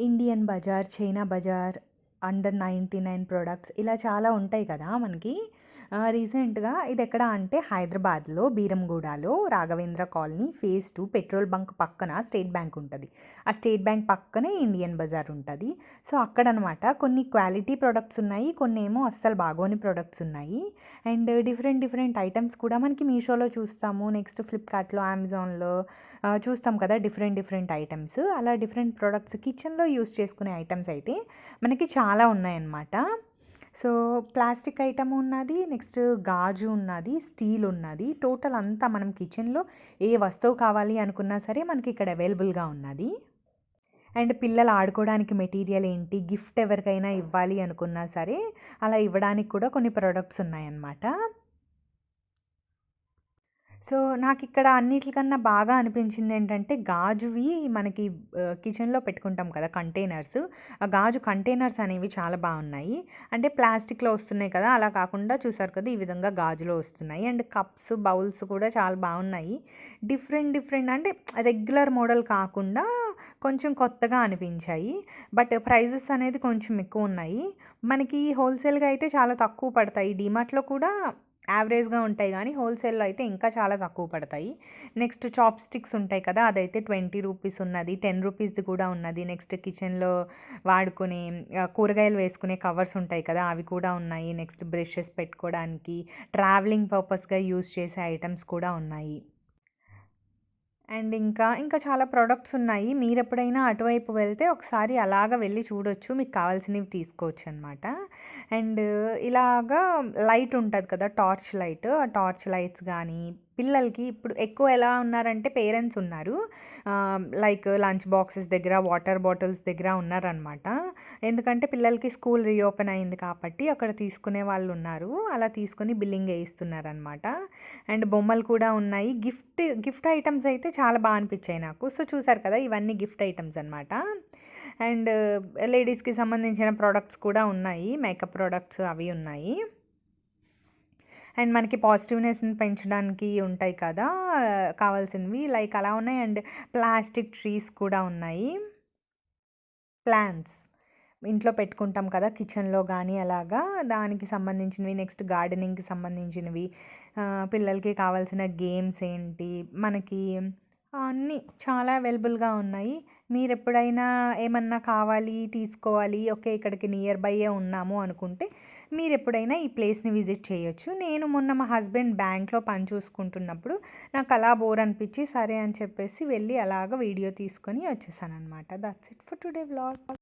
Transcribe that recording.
Indian bazaar China bazaar under ninety nine products ఇలా చాలా ఉంటాయి కదా మనకి. రీసెంట్గా ఇది ఎక్కడ అంటే హైదరాబాద్లో బీరంగూడలో Raghavendra colony phase two petrol bunk పక్కన స్టేట్ బ్యాంక్ ఉంటుంది. ఆ స్టేట్ బ్యాంక్ పక్కనే ఇండియన్ బజార్ ఉంటుంది. సో అక్కడ అనమాట కొన్ని క్వాలిటీ ప్రొడక్ట్స్ ఉన్నాయి కొన్ని ఏమో అస్సలు బాగోని ప్రొడక్ట్స్ ఉన్నాయి. అండ్ డిఫరెంట్ డిఫరెంట్ ఐటమ్స్ కూడా మనకి మీషోలో చూస్తాము నెక్స్ట్ ఫ్లిప్కార్ట్లో అమెజాన్లో చూస్తాం కదా డిఫరెంట్ డిఫరెంట్ ఐటమ్స్. అలా డిఫరెంట్ ప్రొడక్ట్స్ కిచెన్లో యూస్ చేసుకునే ఐటమ్స్ అయితే మనకి చాలా ఉన్నాయన్నమాట. సో ప్లాస్టిక్ ఐటమ్ ఉన్నది నెక్స్ట్ గాజు ఉన్నది స్టీల్ ఉన్నది. టోటల్ అంతా మనం కిచెన్లో ఏ వస్తువు కావాలి అనుకున్నా సరే మనకి ఇక్కడ అవైలబుల్గా ఉన్నది. అండ్ పిల్లలు ఆడుకోవడానికి మెటీరియల్ ఏంటి గిఫ్ట్ ఎవరికైనా ఇవ్వాలి అనుకున్నా సరే అలా ఇవ్వడానికి కూడా కొన్ని ప్రొడక్ట్స్ ఉన్నాయన్నమాట. సో నాకు ఇక్కడ అన్నిటికన్నా బాగా అనిపించింది ఏంటంటే గాజువి మనకి కిచెన్లో పెట్టుకుంటాం కదా కంటైనర్స్. ఆ గాజు కంటైనర్స్ అనేవి చాలా బాగున్నాయి. అంటే ప్లాస్టిక్లో వస్తున్నాయి కదా అలా కాకుండా చూసారు కదా ఈ విధంగా గాజులో వస్తున్నాయి. అండ్ కప్స్ బౌల్స్ కూడా చాలా బాగున్నాయి. డిఫరెంట్ డిఫరెంట్ అంటే రెగ్యులర్ మోడల్ కాకుండా కొంచెం కొత్తగా అనిపించాయి. బట్ ప్రైజెస్ అనేది కొంచెం ఎక్కువ ఉన్నాయి. మనకి హోల్సేల్గా అయితే చాలా తక్కువ పడతాయి. డిమార్ట్లో కూడా యావరేజ్గా ఉంటాయి కానీ హోల్సేల్లో అయితే ఇంకా చాలా తక్కువ పడతాయి. నెక్స్ట్ చాప్ స్టిక్స్ ఉంటాయి కదా అదైతే ట్వంటీ రూపీస్ ఉన్నది టెన్ రూపీస్ది కూడా ఉన్నది. నెక్స్ట్ కిచెన్లో వాడుకునే కూరగాయలు వేసుకునే కవర్స్ ఉంటాయి కదా అవి కూడా ఉన్నాయి. నెక్స్ట్ బ్రషెస్ పెట్టుకోవడానికి ట్రావెలింగ్ పర్పస్గా యూస్ చేసే ఐటమ్స్ కూడా ఉన్నాయి. అండ్ ఇంకా ఇంకా చాలా ప్రోడక్ట్స్ ఉన్నాయి. మీరు ఎప్పుడైనా అటువైపు వెళ్తే ఒకసారి అలాగ వెళ్ళి చూడొచ్చు. మీకు కావాల్సినవి తీసుకోవచ్చు అనమాట అండ్ ఇలాగా లైట్ ఉంటుంది కదా టార్చ్ లైట్. ఆ టార్చ్ లైట్స్ కానీ పిల్లలకి ఇప్పుడు ఎక్కువ ఎలా ఉన్నారంటే పేరెంట్స్ ఉన్నారు. లైక్ లంచ్ బాక్సెస్ దగ్గర వాటర్ బాటిల్స్ దగ్గర ఉన్నారనమాట ఎందుకంటే పిల్లలకి స్కూల్ రీఓపెన్ అయింది కాబట్టి అక్కడ తీసుకునే వాళ్ళు ఉన్నారు. అలా తీసుకుని బిల్లింగ్ వేయిస్తున్నారనమాట అండ్ బొమ్మలు కూడా ఉన్నాయి. గిఫ్ట్ గిఫ్ట్ ఐటమ్స్ అయితే చాలా బాగా అనిపించాయి నాకు. సో చూసారు కదా ఇవన్నీ గిఫ్ట్ ఐటమ్స్ అనమాట అండ్ లేడీస్కి సంబంధించిన ప్రోడక్ట్స్ కూడా ఉన్నాయి. మేకప్ ప్రోడక్ట్స్ అవి ఉన్నాయి. అండ్ మనకి పాజిటివ్నెస్ని పెంచడానికి ఉంటాయి కదా కావాల్సినవి. లైక్ అలా ఉన్నాయి. అండ్ ప్లాస్టిక్ ట్రీస్ కూడా ఉన్నాయి. ప్లాంట్స్. ఇంట్లో పెట్టుకుంటాం కదా కిచెన్లో కానీ అలాగా. దానికి సంబంధించినవి నెక్స్ట్ గార్డెనింగ్కి సంబంధించినవి పిల్లలకి కావాల్సిన గేమ్స్ ఏంటి మనకి అన్నీ చాలా అవైలబుల్గా ఉన్నాయి. మీరు ఎప్పుడైనా ఏమన్నా కావాలి తీసుకోవాలి ఓకే ఇక్కడికి నియర్ బైయే ఉన్నాము అనుకుంటే మీరు ఎప్పుడైనా ఈ ప్లేస్ని విజిట్ చేయొచ్చు. నేను మొన్న మా హస్బెండ్ బ్యాంక్లో పని చూసుకుంటున్నప్పుడు నాకు అలా బోర్ అనిపించి సరే అని చెప్పేసి వెళ్ళి అలాగ వీడియో తీసుకొని వచ్చేసాను అనమాట that's it for today vlog